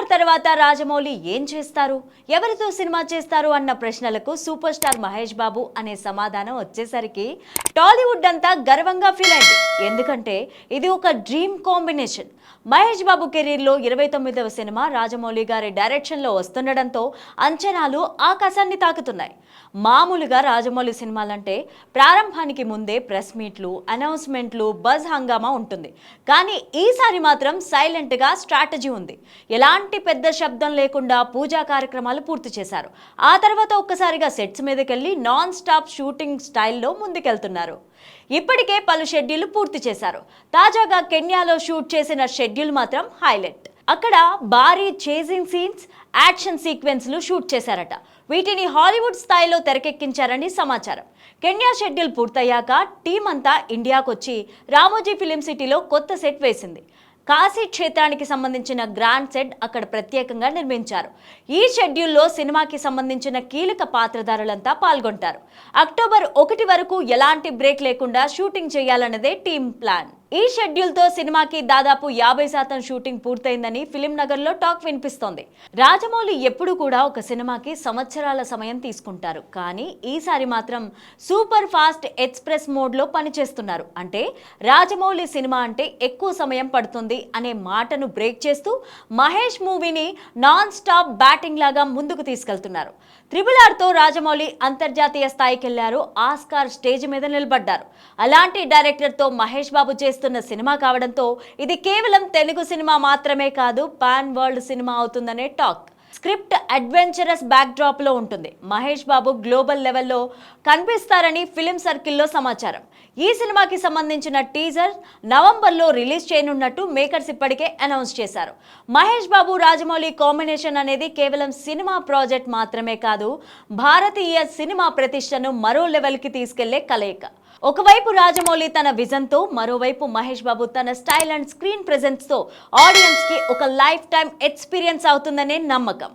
Triple తర్వాత రాజమౌళి ఏం చేస్తారు? ఎవరితో సినిమా చేస్తారు అన్న ప్రశ్నలకు సూపర్ స్టార్ మహేష్ బాబు అనే సమాధానం వచ్చేసరికి టాలీవుడ్ అంతా గర్వంగా ఫీల్ అయింది. ఎందుకంటే ఇది ఒక డ్రీమ్ కాంబినేషన్. మహేష్ బాబు కెరీర్లో ఇరవై తొమ్మిదవ సినిమా రాజమౌళి గారి డైరెక్షన్లో వస్తుండడంతో అంచనాలు ఆకాశాన్ని తాకుతున్నాయి. మామూలుగా రాజమౌళి సినిమాలంటే ప్రారంభానికి ముందే ప్రెస్ మీట్లు అనౌన్స్మెంట్లు బజ్ హంగామా ఉంటుంది. కానీ ఈసారి మాత్రం సైలెంట్గా స్ట్రాటజీ ఉంది. ఎలాంటి పెద్ద శబ్దం లేకుండా పూజా కార్యక్రమాలు పూర్తి చేశారు. ఆ తర్వాత ఒక్కసారిగా సెట్స్ మీదకెళ్ళి నాన్ స్టాప్ షూటింగ్ స్టైల్లో ముందుకెళ్తున్నారు. ఇప్పటికే పలు షెడ్యూల్ పూర్తి చేశారు. తాజాగా కెన్యాలో షూట్ చేసిన షెడ్యూల్ మాత్రం హైలైట్. అక్కడ భారీ చేజింగ్ సీన్స్ యాక్షన్ సీక్వెన్స్లు షూట్ చేశారట. వీటిని హాలీవుడ్ స్థాయిలో తెరకెక్కించారని సమాచారం. కెన్యా షెడ్యూల్ పూర్తయ్యాక టీం అంతా ఇండియాకొచ్చి రామోజీ ఫిలిం సిటీలో కొత్త సెట్ వేసింది. కాశీ క్షేత్రానికి సంబంధించిన గ్రాండ్ సెట్ అక్కడ ప్రత్యేకంగా నిర్మించారు. ఈ షెడ్యూల్లో సినిమాకి సంబంధించిన కీలక పాత్రధారులంతా పాల్గొంటారు. అక్టోబర్ ఒకటి వరకు ఎలాంటి బ్రేక్ లేకుండా షూటింగ్ చేయాలన్నదే టీం ప్లాన్. ఈ షెడ్యూల్తో సినిమాకి దాదాపు యాభై శాతం షూటింగ్ పూర్తయిందని ఫిలిం నగర్లో టాక్ వినిపిస్తోంది. రాజమౌళి ఎప్పుడు కూడా ఒక సినిమాకి సంవత్సరాల సమయం తీసుకుంటారు. కానీ ఈసారి మాత్రం సూపర్ ఫాస్ట్ ఎక్స్ప్రెస్ మోడ్లో పనిచేస్తున్నారు. అంటే రాజమౌళి సినిమా అంటే ఎక్కువ సమయం పడుతుంది అనే మాటను బ్రేక్ చేస్తూ మహేష్ మూవీని నాన్ స్టాప్ బ్యాటింగ్ లాగా ముందుకు తీసుకెళ్తున్నారు. త్రిబుల్ ఆర్తో రాజమౌళి అంతర్జాతీయ స్థాయికి వెళ్ళారు ఆస్కార్ స్టేజ్ మీద నిలబడ్డారు. అలాంటి డైరెక్టర్తో మహేష్ బాబు చేస్తున్న సినిమా కావడంతో ఇది కేవలం తెలుగు సినిమా మాత్రమే కాదు పాన్ వరల్డ్ సినిమా అవుతుందనే టాక్. స్క్రిప్ట్ అడ్వెంచరస్ బ్యాక్ డ్రాప్లో ఉంటుంది. మహేష్ బాబు గ్లోబల్ లెవెల్లో కనిపిస్తారని ఫిలిం సర్కిల్లో సమాచారం. ఈ సినిమాకి సంబంధించిన టీజర్ నవంబర్లో రిలీజ్ చేయనున్నట్టు మేకర్స్ ఇప్పటికే అనౌన్స్ చేశారు. మహేష్ బాబు రాజమౌళి కాంబినేషన్ అనేది కేవలం సినిమా ప్రాజెక్ట్ మాత్రమే కాదు భారతీయ సినిమా ప్రతిష్టను మరో లెవెల్కి తీసుకెళ్ళే కలయిక. ఒకవైపు రాజమౌళి తన విజన్తో మరోవైపు మహేష్ బాబు తన స్టైల్ అండ్ స్క్రీన్ ప్రెజెన్స్తో ఆడియన్స్కి ఒక లైఫ్ టైం ఎక్స్పీరియన్స్ అవుతుందనే నమ్మకం.